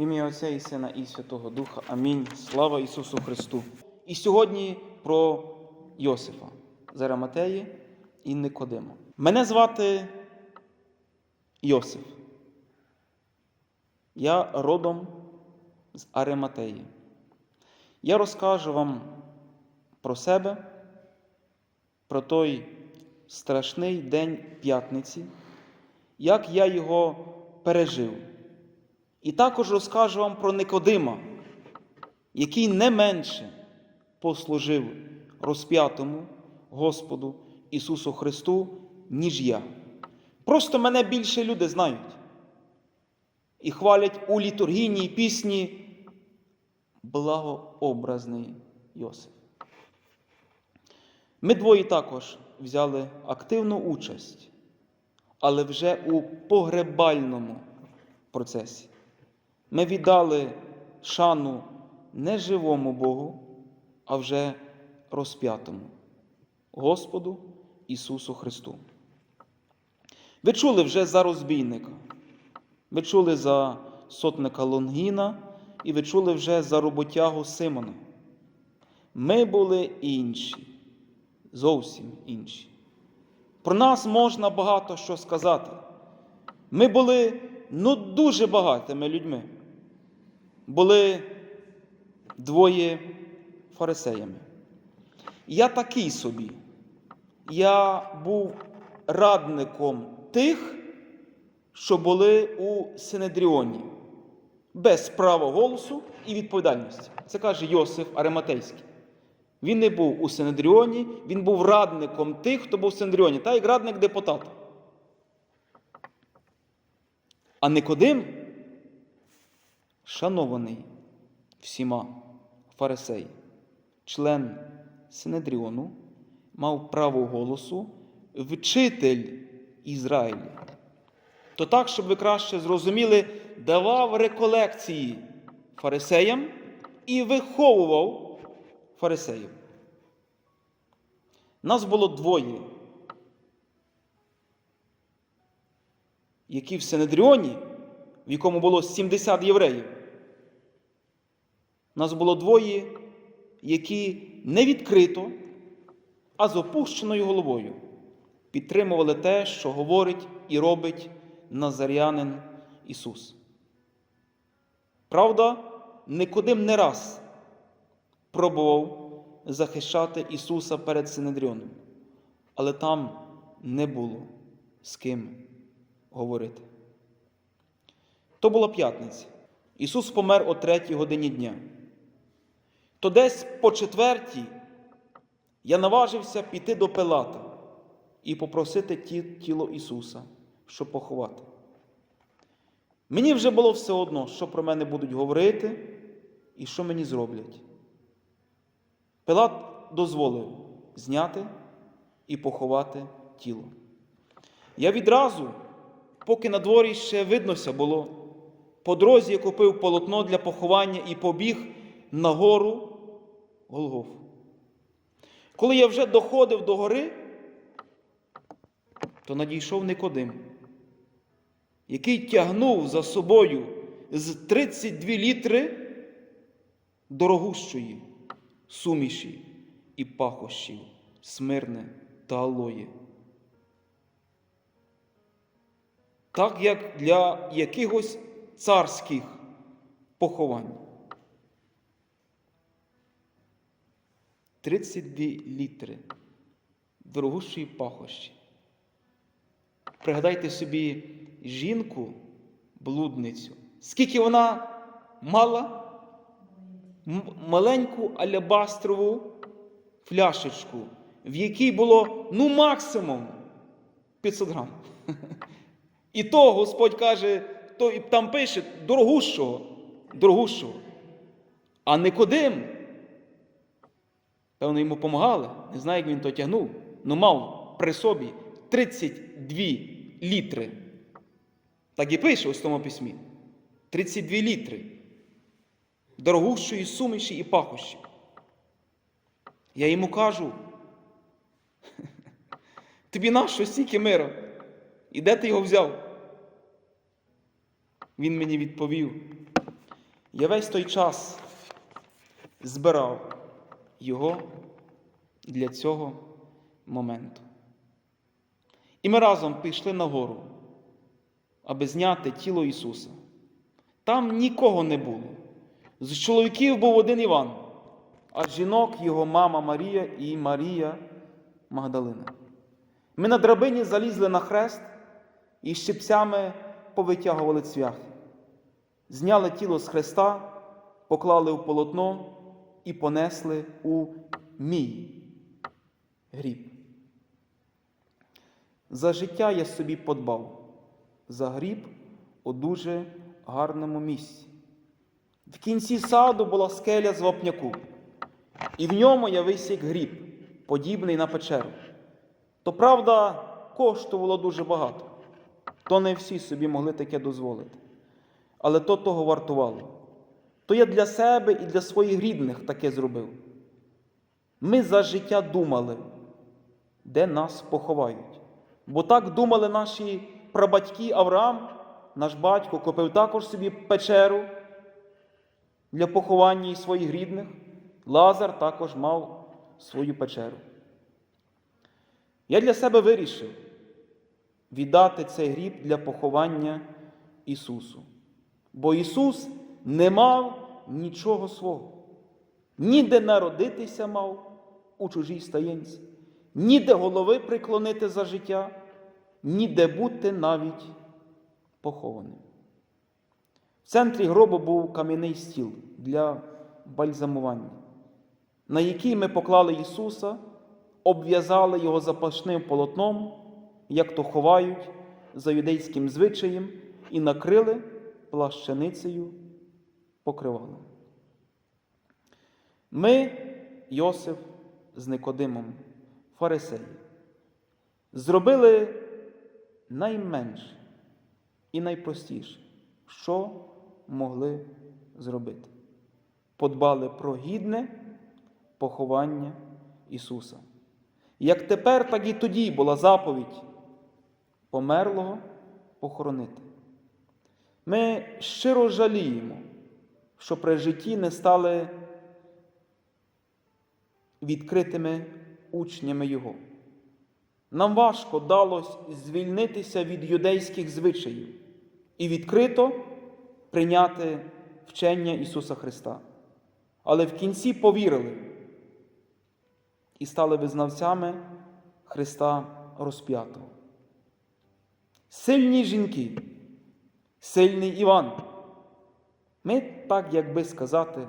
В ім'я Отця і Сина і Святого Духа. Амінь. Слава Ісусу Христу. І сьогодні про Йосифа з Араматеї і Никодима. Мене звати Йосиф. Я родом з Ариматеї. Я розкажу вам про себе, про той страшний день п'ятниці, як я його пережив. І також розкажу вам про Никодима, який не менше послужив розп'ятому Господу Ісусу Христу, ніж я. Просто мене більше люди знають і хвалять у літургійній пісні благообразний Йосиф. Ми двоє також взяли активну участь, але вже у погребальному процесі. Ми віддали шану не живому Богу, а вже розп'ятому Господу Ісусу Христу. Ви чули вже за розбійника, ви чули за сотника Лонгіна і ви чули вже за роботягу Симона. Ми були інші, зовсім інші. Про нас можна багато що сказати. Ми були ну, дуже багатими людьми. Були двоє фарисеями. Я такий собі. Я був радником тих, що були у Синедріоні, без права голосу і відповідальності. Це каже Йосиф Ариматейський. Він не був у Синедріоні, він був радником тих, хто був у Синедріоні, та як радник депутата. А Никодим, шанований всіма фарисей, член Синедріону, мав право голосу вчитель Ізраїля. То так, щоб ви краще зрозуміли, давав реколекції фарисеям і виховував фарисеїв. Нас було двоє, які в Синедріоні, в якому було 70 євреїв. Нас було двоє, які не відкрито, а з опущеною головою підтримували те, що говорить і робить Назарянин Ісус. Правда, Никодим не раз пробував захищати Ісуса перед Синедріоном, але там не було з ким говорити. То була п'ятниця. Ісус помер о третій годині дня. То десь по четвертій я наважився піти до Пилата і попросити ті, тіло Ісуса, щоб поховати. Мені вже було все одно, що про мене будуть говорити і що мені зроблять. Пилат дозволив зняти і поховати тіло. Я відразу, поки на дворі ще виднося було, по дорозі купив полотно для поховання і побіг на гору Голгофу. Коли я вже доходив до гори, то надійшов Никодим, який тягнув за собою з 32 літри дорогущої суміші і пахощів, смирне та алої. Так як для якихось царських поховань. 32 літри дорогущої пахощі. Пригадайте собі жінку, блудницю, скільки вона мала маленьку алябастрову фляшечку, в якій було ну максимум 500 грам. І то Господь каже, то і там пише дорогущого, дорогущого. А Никодим, певно, йому допомагали, не знаю, як він то тягнув, але мав при собі 32 літри. Так і пише у тому письмі. 32 літри дорогущої суміші і пахощі. Я йому кажу, тобі нащо стільки мира? І де ти його взяв? Він мені відповів: Я весь той час збирав його для цього моменту. І ми разом пішли на гору, аби зняти тіло Ісуса. Там нікого не було. З чоловіків був один Іван, а жінок його мама Марія і Марія Магдалина. Ми на драбині залізли на хрест і щипцями повитягували цвяхи. Зняли тіло з хреста, поклали в полотно і понесли у мій гріб. За життя я собі подбав, за гріб у дуже гарному місці. В кінці саду була скеля з вапняку, і в ньому я висік гріб, подібний на печеру. То правда, коштувало дуже багато, то не всі собі могли таке дозволити. Але то того вартувало. То я для себе і для своїх рідних таке зробив. Ми за життя думали, де нас поховають. Бо так думали наші прабатьки Авраам, наш батько, купив також собі печеру для поховання своїх рідних. Лазар також мав свою печеру. Я для себе вирішив віддати цей гріб для поховання Ісусу. Бо Ісус не мав нічого свого. Ніде народитися мав у чужій стаєнці, ніде голови приклонити за життя, ніде бути навіть похованим. В центрі гробу був кам'яний стіл для бальзамування, на який ми поклали Ісуса, обв'язали його запашним полотном, як то ховають за юдейським звичаєм, і накрили плащаницею покривалом. Ми, Йосиф з Никодимом, фарисеї, зробили найменше і найпростіше, що могли зробити. Подбали про гідне поховання Ісуса. Як тепер, так і тоді була заповідь померлого похоронити. Ми щиро жаліємо, що при житті не стали відкритими учнями Його. Нам важко далось звільнитися від юдейських звичаїв і відкрито прийняти вчення Ісуса Христа. Але в кінці повірили і стали визнавцями Христа розп'ятого. Сильні жінки, сильний Іван. Ми, так як би сказати,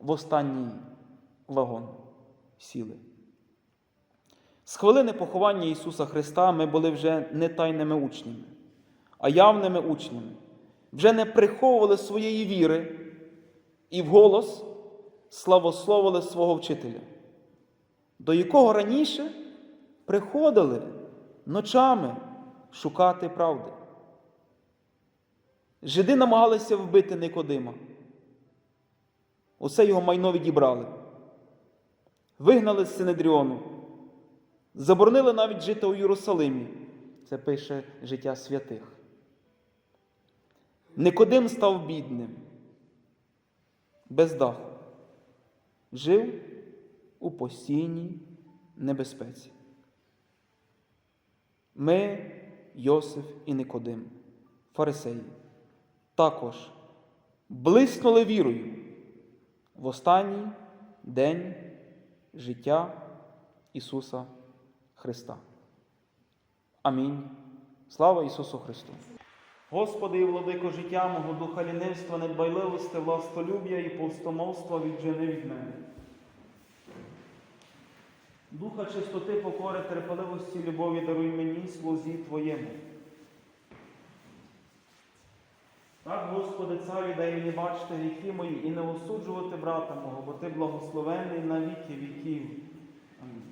в останній вагон сіли. З хвилини поховання Ісуса Христа ми були вже не тайними учнями, а явними учнями, вже не приховували своєї віри і вголос славословили свого вчителя, до якого раніше приходили ночами шукати правди. Жиди намагалися вбити Никодима. Усе його майно відібрали, вигнали з Синедріону, заборонили навіть жити у Єрусалимі. Це пише життя святих. Никодим став бідним, без даху, жив у постійній небезпеці. Ми, Йосиф і Никодим, фарисеї, також блиснули вірою в останній день життя Ісуса Христа. Амінь. Слава Ісусу Христу! Господи і владико життя мого духа лінивства, недбайливості, властолюб'я і пустомовства віджени від мене. Духа чистоти, покори, терпеливості, любові даруй мені, слузі Твоєму. Так, Господи, царю, дай мені бачити гріхи мої і не осуджувати брата мого, бо Ти благословений на віки віків. Амінь.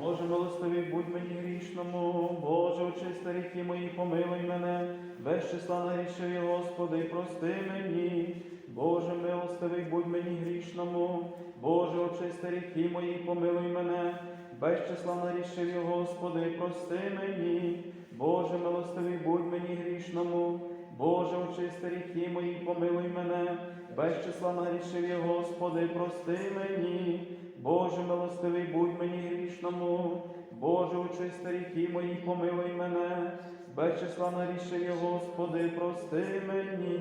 Боже, милостивий, будь мені грішному, Боже, очисти гріхи мої, помилуй мене, без числа нагрішив Господи, прости мені. Боже, милостивий, будь мені грішному, Боже, очисти гріхи мої, помилуй мене, без числа нагрішив я, Господи, прости мені. Боже, милостивий, будь мені грішному, Боже, очисти гріхи мої, помилуй мене, без числа нагрішив я, Господи, прости мені. Боже, милостивий, будь мені грішному. Боже, очисти гріхи мої, помилуй мене, без числа нагрішив я, Господи, прости мені.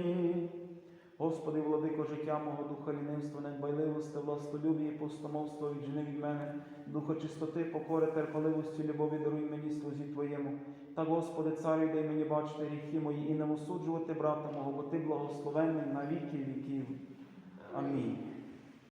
Господи, владико життя мого духа лінивства, недбайливості, властолюбі і пустомовства віджини від мене, духа чистоти, покори, терпеливості, любові даруй мені слузі Твоєму. Та, Господи, царю, дай мені бачити гріхи мої і не осуджувати брата мого, бо Ти благословенний на віки віків. Амінь.